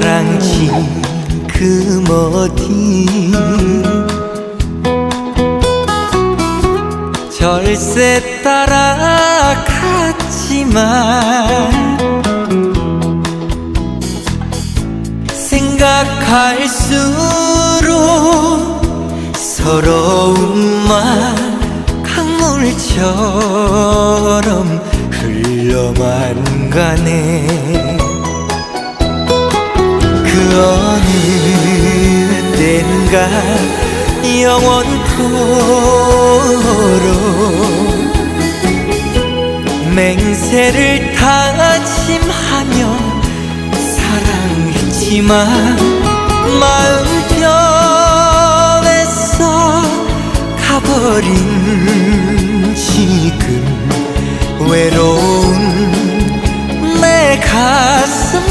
사랑 지금 어디 절세 따라 갔지만 생각할수록 서러운 맘 강물처럼 흘러만 가네 때인가? 영원토록. 맹세를 다짐하며 사랑했지만 마음 변해서 가버린 지금 외로운 내 가슴